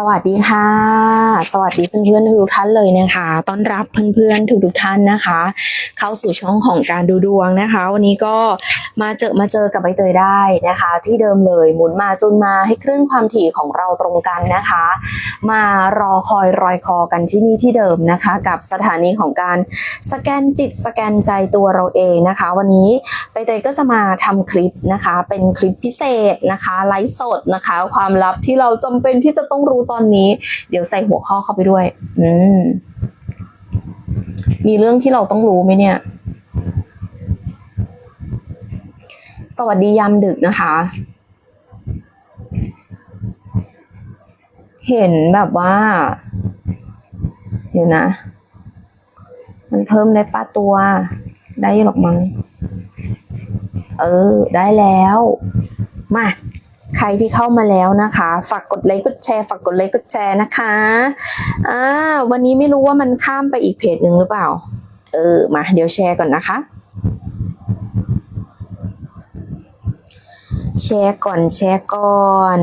สวัสดีค่ะ สวัสดีเพื่อนๆทุกท่านเลยนะคะต้อนรับเพื่อนๆทุกๆท่านนะคะ เข้าสู่ช่องของการดูดวงนะคะ วันนี้ก็มาเจอมาเจอกับใบเตยได้นะคะ ที่เดิมเลยหมุนมาจนมาให้คลื่นความถี่ของเราตรงกันนะคะ มารอคอยรอยคอกันที่นี่ที่เดิมนะคะ กับสถานีของการสแกนจิตสแกนใจตัวเราเองนะคะ วันนี้ใบเตยก็จะมาทำคลิปนะคะ เป็นคลิปพิเศษนะคะไลฟ์สดนะคะ ความลับที่เราจำเป็นที่จะต้องรู้ตอนนี้ เดี๋ยวใส่หัวข้อเข้าไปด้วย อืม มีเรื่องที่เราต้องรู้ไหมเนี่ย สวัสดียามดึกนะคะ เห็นแบบว่า เดี๋ยวนะ มันเพิ่มได้ป้าตัว ได้หรอกมั้งเออ ได้แล้ว มา ใครที่เข้ามาแล้วนะคะ ฝากกดไลค์กดแชร์ฝากกดไลค์กดแชร์นะคะอ่าวันนี้ไม่รู้ว่ามันข้ามไปอีกเพจหนึ่งหรือเปล่า เออมาเดี๋ยวแชร์ก่อนนะคะ แชร์ก่อนแชร์ก่อน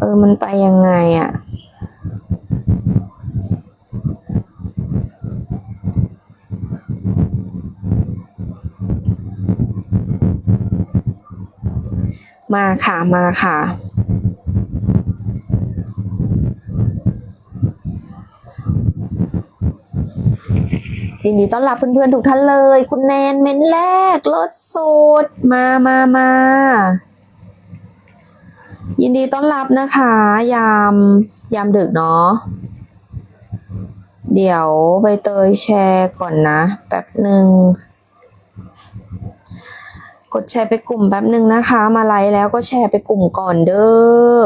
เออมันไปยังไงอะ มาค่ะมาค่ะ ยินดีต้อนรับเพื่อนๆทุกท่านเลย คุณแนนเม้นแรกรถสุดมามามายินดีต้อนรับนะคะ ยามยามดึกเนาะเดี๋ยวใบเตยแชร์ก่อนนะ แป๊บหนึ่ง ดแชร์ไปกลุ่มแป๊บหนึ่งนะคะ มาไลฟ์แล้วก็แชร์ไปกลุ่มก่อนเด้อ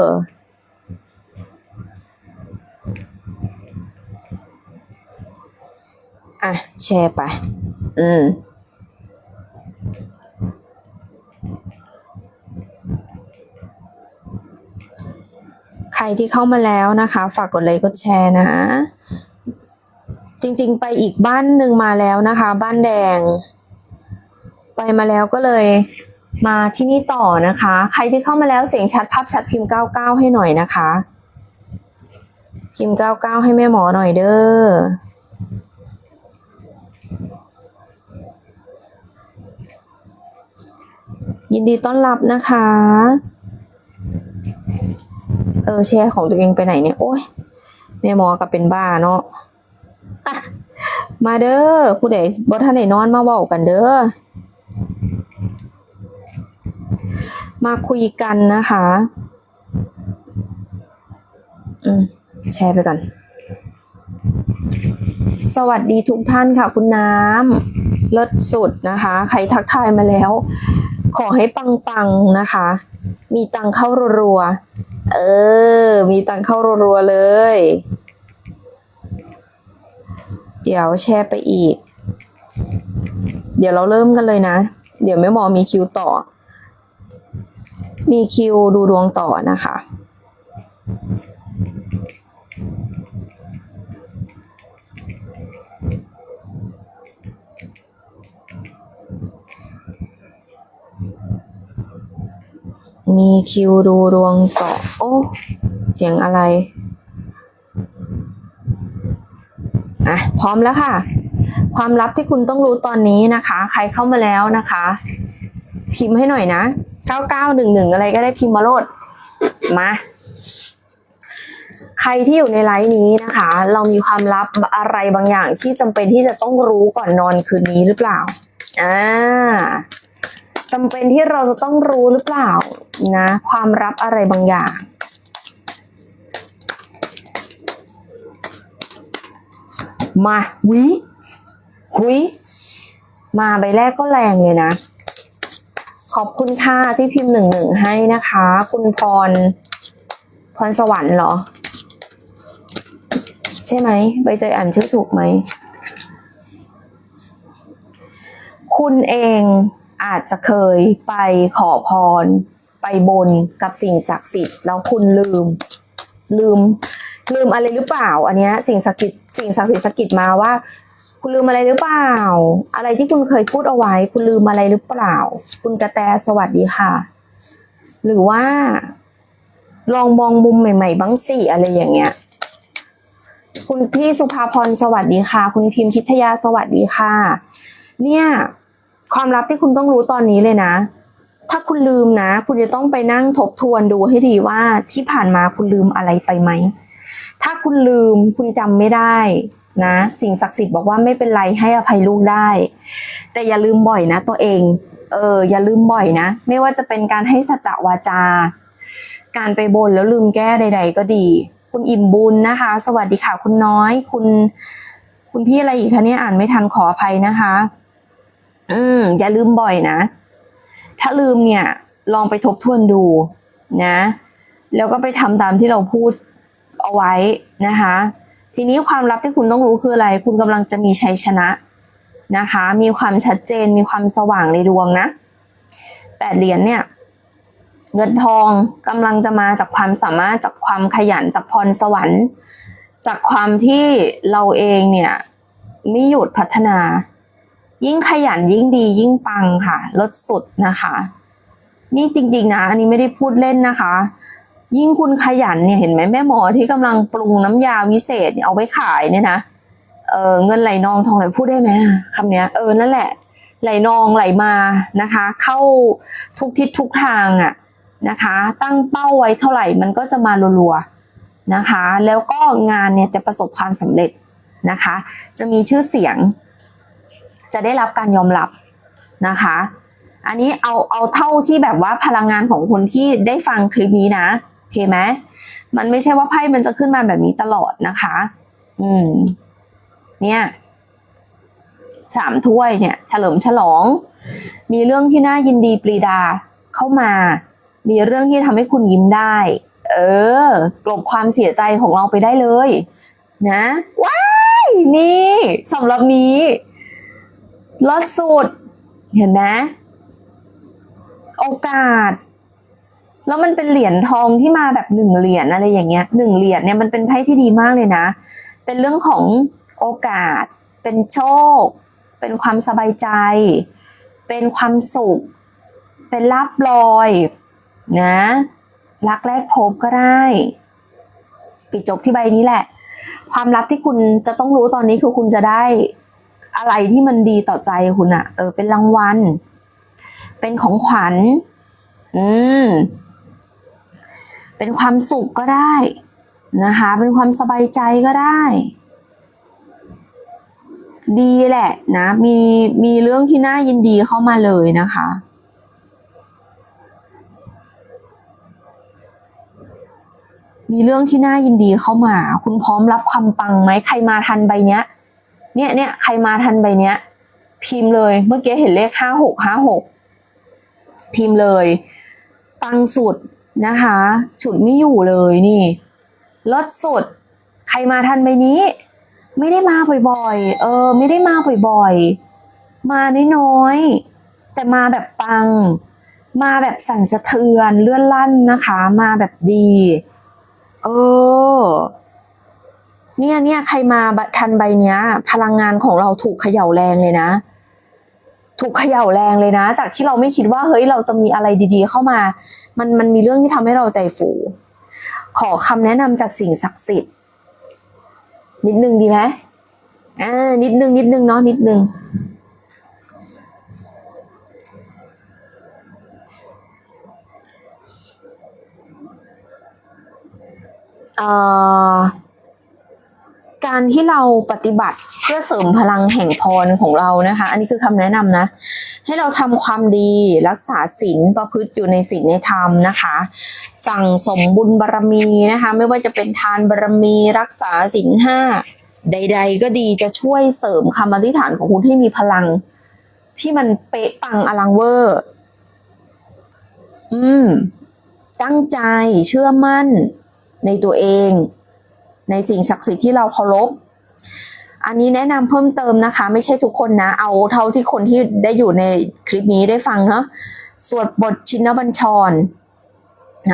อะ แชร์ไป อืม ใครที่เข้ามาแล้วนะคะ ฝากกดไลค์กดแชร์นะ จริง ๆ ไปอีกบ้านหนึ่งมาแล้วนะคะ บ้านแดง ไปมาแล้วก็เลยมาที่นี่ต่อนะคะ ใครที่เข้ามาแล้วเสียงชัดภาพชัดพิมพ์ 99 ให้หน่อยนะคะ พิมพ์ 99 ให้แม่หมอหน่อยเด้อยินดีต้อนรับนะคะ เออแชร์ของตัวเองไปไหนเนี่ย โอ้ยแม่หมอกับเป็นบ้าเนาะะมาเด้อผู้ใดบ่ท่านไหนนอนมาเว้ากันเด้อ มาคุยกันนะคะ อืม แชร์ไปก่อน สวัสดีทุกท่านค่ะ คุณน้ำเลิศสุดนะคะ ใครทักทายมาแล้ว ขอให้ปังๆนะคะ มีตังเข้ารัวๆ เออ มีตังเข้ารัวๆเลย เดี๋ยวแชร์ไปอีก เดี๋ยวเราเริ่มกันเลยนะ เดี๋ยวแม่หมอมีคิวต่อ มีคิวดูดวงต่อนะคะ มีคิวดูดวงต่อ โอ้เสียงอะไรอะพร้อมแล้วค่ะ ความลับที่คุณต้องรู้ตอนนี้นะคะ ใครเข้ามาแล้วนะคะ พิมพ์ให้หน่อยนะ 9911อะไรก็ได้พิมพ์มาโลดมา ใครที่อยู่ในไลฟ์นี้นะคะ เรามีความลับอะไรบางอย่างที่จำเป็นที่จะต้องรู้ก่อนนอนคืนนี้หรือเปล่าอ่าจำเป็นที่เราจะต้องรู้หรือเปล่านะ ความลับอะไรบางอย่างมาวิหุยมาใบแรกก็แรงเลยนะ ขอบคุณค่ะที่พิมพ์หนึ่งหนึ่งให้นะคะ คุณพร พรสวรรค์เหรอ ใช่ไหมใบเตยอ่านชื่อถูกไหม คุณเองอาจจะเคยไปขอพร ไปบนกับสิ่งศักดิ์สิทธิ์แล้วคุณลืม ลืม ลืมอะไรหรือเปล่า อันเนี้ยสิ่งศักดิ์สิทธิ์สิ่งศักดิ์สิทธิ์สะกิดมาว่า คุณลืมอะไรหรือเปล่า อะไรที่คุณเคยพูดเอาไว้ คุณลืมอะไรหรือเปล่า คุณกระแตสวัสดีค่ะ หรือว่า ลองมองมุมใหม่ ๆบ้างสิอะไรอย่างเงี้ย คุณพี่สุภาพรสวัสดีค่ะ คุณพิมพิชยาสวัสดีค่ะ เนี่ย ความลับที่คุณต้องรู้ตอนนี้เลยนะ ถ้าคุณลืมนะ คุณจะต้องไปนั่งทบทวนดูให้ดีว่าที่ผ่านมาคุณลืมอะไรไปไหม ถ้าคุณลืมคุณจำไม่ได้นะสิ่งศักดิ์สิทธิ์บอกว่าไม่เป็นไรให้อภัยลูกได้ แต่อย่าลืมบ่อยนะตัวเองเอออย่าลืมบ่อยนะ ไม่ว่าจะเป็นการให้สัจจวาจา การไปบนแล้วลืมแก้ใด ๆ ก็ดี คุณอิ่มบุญนะคะ สวัสดีค่ะคุณน้อย คุณ คุณพี่อะไรอีกคะเนี่ยอ่านไม่ทันขออภัยนะคะ อืมอย่าลืมบ่อยนะ ถ้าลืมเนี่ย ลองไปทบทวนดูนะ แล้วก็ไปทำตามที่เราพูด เอาไว้นะคะ ทีนี้ความลับที่คุณต้องรู้คืออะไร คุณกำลังจะมีชัยชนะนะคะ มีความชัดเจน มีความสว่างในดวงนะแปดเหรียญเนี่ยเงินทองกำลังจะมาจากความสามารถจากความขยันจากพรสวรรค์ จากความที่เราเองเนี่ยไม่หยุดพัฒนา ยิ่งขยันยิ่งดียิ่งปังค่ะลดสุดนะคะ นี่จริงๆนะ อันนี้ไม่ได้พูดเล่นนะคะ ยิ่งคุณขยันเนี่ยเห็นไหมแม่หมอที่กำลังปรุงน้ำยาวิเศษเอาไว้ขายเนี่ยนะเออเงินไหลนองทองไหลพูดได้ไหมคำเนี้ยเออนั่นแหละ ไหลนองไหลมานะคะ เข้าทุกทิศทุกทางอะนะคะ ตั้งเป้าไว้เท่าไหร่มันก็จะมารัวๆนะคะ แล้วก็งานเนี่ยจะประสบความสำเร็จนะคะ จะมีชื่อเสียง จะได้รับการยอมรับนะคะ อันนี้เอาเอาเท่าที่แบบว่าพลังงานของคนที่ได้ฟังคลิปนี้นะ เคไหมมันไม่ใช่ว่าไพ่มันจะขึ้นมาแบบนี้ตลอดนะคะ อืม เนี่ยสามถ้วยเนี่ย เฉลิมฉลอง มีเรื่องที่น่ายินดีปรีดาเข้ามา มีเรื่องที่ทำให้คุณยิ้มได้ เออกลบความเสียใจของเราไปได้เลย นะ ว้ายนี่สำหรับนี้ลดสุด เห็นไหมโอกาส แล้วมันเป็นเหรียญทองที่มาแบบหนึ่งเหรียญอะไรอย่างเงี้ยหนึ่งเหรียญเนี่ยมันเป็นไพ่ที่ดีมากเลยนะ เป็นเรื่องของโอกาส เป็นโชค เป็นความสบายใจ เป็นความสุข เป็นลาบลอยนะรักแรกพบก็ได้ ปิดจบที่ใบนี้แหละ ความลับที่คุณจะต้องรู้ตอนนี้คือคุณจะได้อะไรที่มันดีต่อใจคุณอะเออเป็นรางวัล เป็นของขวัญ อืม เป็นความสุขก็ได้นะคะ เป็นความสบายใจก็ได้ ดีแหละนะมีมีเรื่องที่น่ายินดีเข้ามาเลยนะคะมีเรื่องที่น่ายินดีเข้ามา คุณพร้อมรับความปังไหม ใครมาทันใบเนี้ย เนี่ยเนี่ยใครมาทันใบเนี้ย พิมพ์เลย เมื่อกี้เห็นเลขห้าหกห้าหก พิมพ์เลย ปังสุด นะคะ ฉุดไม่อยู่เลยนี่ลดสุด ใครมาทันใบนี้ ไม่ได้มาบ่อยๆ เออ ไม่ได้มาบ่อยๆ มาน้อยๆ แต่มาแบบปัง มาแบบสั่นสะเทือนเลื่อนลั่นนะคะ มาแบบดี เออ เนี่ยเนี่ยใครมาทันใบเนี้ย พลังงานของเราถูกเขย่าแรงเลยนะ ถูกเขย่าแรงเลยนะ จากที่เราไม่คิดว่าเฮ้ยเราจะมีอะไรดีๆ เข้ามา มันมันมีเรื่องที่ทำให้เราใจฟู ขอคำแนะนำจากสิ่งศักดิ์สิทธิ์นิดนึงดีไหมอ่านิดนึงนิดนึงเนาะนิดนึงอ่อ การที่เราปฏิบัติเพื่อเสริมพลังแห่งพรของเรานะคะ อันนี้คือคำแนะนำนะ ให้เราทำความดีรักษาศีลประพฤติอยู่ในศีลในธรรมนะคะ สั่งสมบุญบารมีนะคะ ไม่ว่าจะเป็นทานบารมีรักษาศีลห้าใด ๆ ก็ดีจะช่วยเสริมคำอธิษฐานของคุณให้มีพลัง ที่มันเป๊ะปังอลังเวอร์ อืม ตั้งใจเชื่อมั่นในตัวเอง ในสิ่งศักดิ์สิทธิ์ที่เราเคารพอันนี้แนะนำเพิ่มเติมนะคะ ไม่ใช่ทุกคนนะ เอาเท่าที่คนที่ได้อยู่ในคลิปนี้ได้ฟังเนาะสวดบทชินบัญชร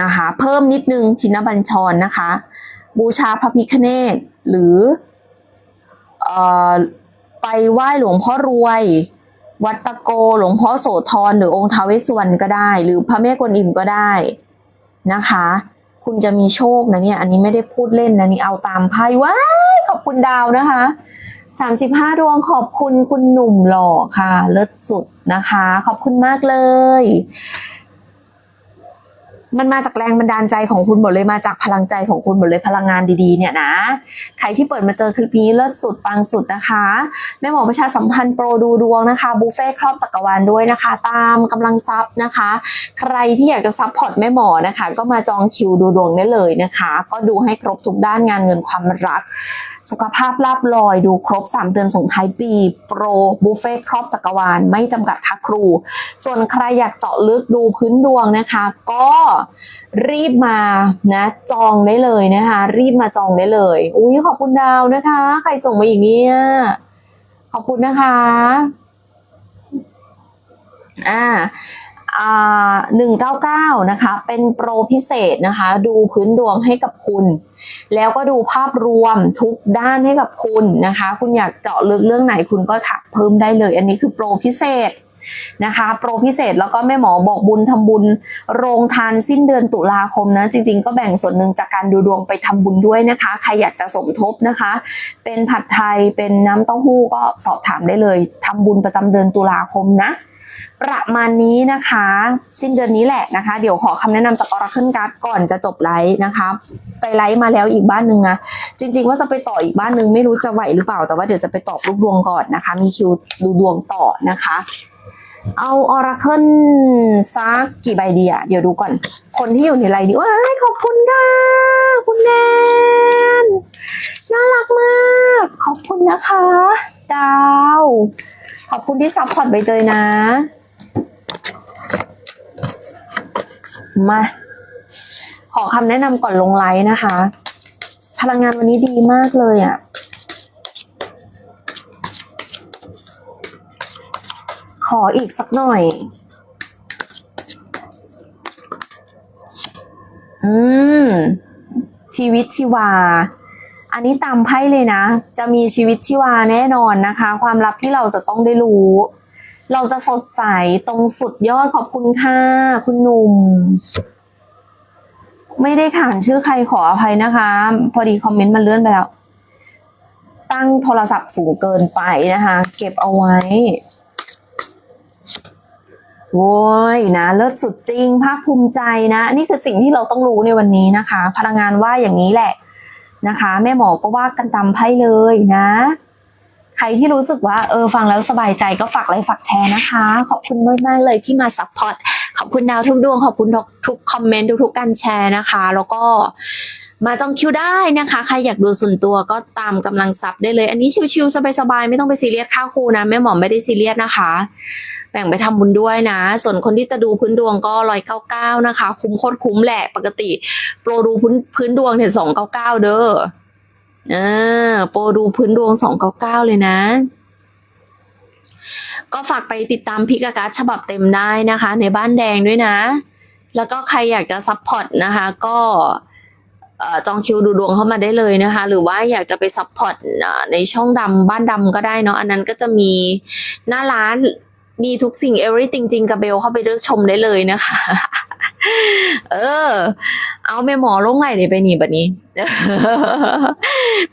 นะคะ เพิ่มนิดนึงชินบัญชรนะคะ บูชาพระพิฆเนศหรือเอ่อไปไหว้หลวงพ่อรวย วัดตะโกหลวงพ่อโสธรหรือองค์ท้าวเวสสุวรรณก็ได้ หรือพระแม่กวนอิมก็ได้นะคะ คุณจะมีโชคนะเนี่ย อันนี้ไม่ได้พูดเล่นนะนี่เอาตามไพ่ว้าขอบคุณดาวนะคะสามสิบห้าดวงขอบคุณคุณหนุ่มหล่อค่ะ เลิศสุดนะคะ ขอบคุณมากเลย มันมาจากแรงบันดาลใจของคุณหมดเลยมาจากพลังใจของคุณหมดเลยพลังงานดีๆ เนี่ยนะ ใครที่เปิดมาเจอคลิปนี้เลิศสุดปังสุดนะคะแม่หมอประชาสัมพันธ์โปรดูดวงนะคะบุฟเฟ่ครอบจักรวาลด้วยนะคะ ตามกำลังทรัพย์นะคะ ใครที่อยากจะซัพพอร์ตแม่หมอนะคะ ก็มาจองคิวดูดวงได้เลยนะคะ ก็ดูให้ครบทุกด้านงานเงินความรัก สุขภาพลาบลอยดูครบ 3 เดือนส่งท้ายปี โปรบุฟเฟ่ครอบจักรวาลไม่จำกัดค่าครู ส่วนใครอยากเจาะลึกดูพื้นดวงนะคะ ก็รีบมานะจองได้เลยนะคะ รีบมาจองได้เลย อุ้ยขอบคุณดาวนะคะ ใครส่งมาอีกเนี่ย ขอบคุณนะคะ อ่า อ่าหนึ่งเก้าเก้านะคะ เป็นโปรพิเศษนะคะ ดูพื้นดวงให้กับคุณ แล้วก็ดูภาพรวมทุกด้านให้กับคุณนะคะ คุณอยากเจาะลึกเรื่องไหนคุณก็ถักเพิ่มได้เลย อันนี้คือโปรพิเศษนะคะโปรพิเศษแล้วก็แม่หมอบอกบุญทำบุญ โรงทานสิ้นเดือนตุลาคมนะ จริง ๆ ก็แบ่งส่วนหนึ่งจากการดูดวงไปทำบุญด้วยนะคะ ใครอยากจะสมทบนะคะ เป็นผัดไทยเป็นน้ำเต้าหู้ก็สอบถามได้เลยทำบุญประจำเดือนตุลาคมนะ ประมาณนี้นะคะ สิ้นเดือนนี้แหละนะคะ เดี๋ยวขอคำแนะนำจาก Oracle Card ก่อนจะจบไลฟ์นะคะไปไลฟ์มาแล้วอีกบ้านหนึ่งนะจริง ๆ ว่าจะไปต่ออีกบ้านหนึ่งไม่รู้จะไหวหรือเปล่าแต่ว่าเดี๋ยวจะไปตอบรูปดวงก่อนนะคะ มีคิวดูดวงต่อนะคะ เอา Oracle ซักกี่ใบดีอะเดี๋ยวดูก่อน คนที่อยู่ในไลน์ดีว้ายขอบคุณค่ะ คุณแนนน่ารักมาก ขอบคุณนะคะ ดาว ขอบคุณที่ซัพพอร์ตใบเตยนะ มา ขอคำแนะนำก่อนลงไลน์นะคะ พลังงานวันนี้ดีมากเลยอะ่ะ ขออีกสักหน่อย อืม ชีวิตชีวา อันนี้ตามไพ่เลยนะ จะมีชีวิตชีวาแน่นอนนะคะ ความลับที่เราจะต้องได้รู้ เราจะสดใสตรงสุดยอดขอบคุณค่ะคุณหนุ่ม ไม่ได้ขานชื่อใครขออภัยนะคะ พอดีคอมเมนต์มันเลื่อนไปแล้ว ตั้งโทรศัพท์สูงเกินไปนะคะ เก็บเอาไว้โว้ยนะเลิศสุดจริงภาคภูมิใจนะ นี่คือสิ่งที่เราต้องรู้ในวันนี้นะคะ พลังงานว่าอย่างนี้แหละนะคะ แม่หมอก็ว่ากันตามไพ่เลยนะ ใครที่รู้สึกว่าเออฟังแล้วสบายใจก็ฝากไลค์ฝากแชร์นะคะ ขอบคุณมากๆเลยที่มาซัพพอร์ตขอบคุณดาวทุกดวงขอบคุณทุกทุกคอมเมนต์ทุกๆการแชร์นะคะ แล้วก็มาจองคิวได้นะคะ ใครอยากดูส่วนตัวก็ตามกำลังซับได้เลย อันนี้ชิวๆสบายๆไม่ต้องไปซีเรียสค่าครูนะแม่หมอไม่ได้ซีเรียสนะคะ แบ่งไปทำบุญด้วยนะ ส่วนคนที่จะดูพื้นดวงก็ร้อยเก้าเก้านะคะ คุ้มโคตรคุ้มแหละปกติ โปรดูพื้นพื้นดวงเนี่ยสองเก้าเก้าเด้อ อ่าโปรดูพื้นดวงสองเก้าเก้าเลยนะ ก็ฝากไปติดตามพิกาการ์ฉบับเต็มได้นะคะ ในบ้านแดงด้วยนะ แล้วก็ใครอยากจะซัพพอร์ตนะคะ ก็จองคิวดูดวงเข้ามาได้เลยนะคะ หรือว่าอยากจะไปซัพพอร์ตในช่องดำบ้านดำก็ได้เนาะอันนั้นก็จะมีหน้าร้าน มีทุกสิ่ง everything จริงกับเบลเข้าไปเลือกชมได้เลยนะคะ เออ เอาแม่หมอลงไหลเลยไปนี่บัดนี้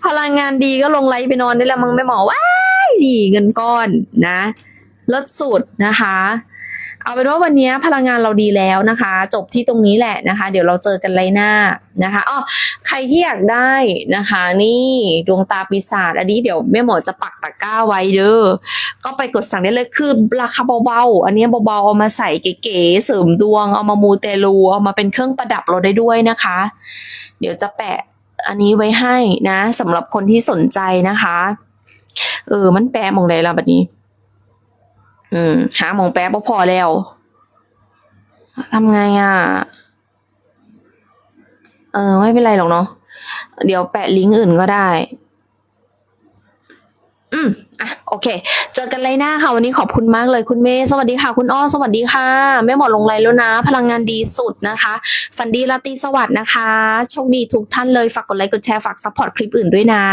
พลังงานดีก็ลงไลไปนอนได้แล้วมั้งแม่หมอว้ายดีเงินก้อนนะลดสุดนะคะ เอาเป็นว่าวันนี้พลังงานเราดีแล้วนะคะ จบที่ตรงนี้แหละนะคะ เดี๋ยวเราเจอกันไลน์หน้านะคะอ๋อใครที่อยากได้นะคะ นี่ดวงตาปีศาจอันนี้เดี๋ยวแม่หมอจะปักตะกร้าไว้เด้อก็ไปกดสั่งได้เลยคือราคาเบาๆอันนี้เบาๆเอามาใส่เก๋ๆเสริมดวงเอามามูเตลูเอามาเป็นเครื่องประดับเราได้ด้วยนะคะ เดี๋ยวจะแปะอันนี้ไว้ให้นะสำหรับคนที่สนใจนะคะ เออมันแปะมองไหนล่ะบัดนี้ อืม หาหมองแปะบ่พอแล้วทำไงอะ เออ ไม่เป็นไรหรอกเนาะ เดี๋ยวแปะลิงก์อื่นก็ได้ อืม อะ โอเค เจอกันเลยหน้าค่ะ วันนี้ขอบคุณมากเลยคุณเมย์สวัสดีค่ะ คุณอ้อ สวัสดีค่ะ แม่หมอลงไลน์แล้วนะ พลังงานดีสุดนะคะ ฝันดีราตรีสวัสดิ์นะคะ โชคดีทุกท่านเลย ฝากกดไลค์ กดแชร์ ฝากซัพพอร์ตคลิปอื่นด้วยนะ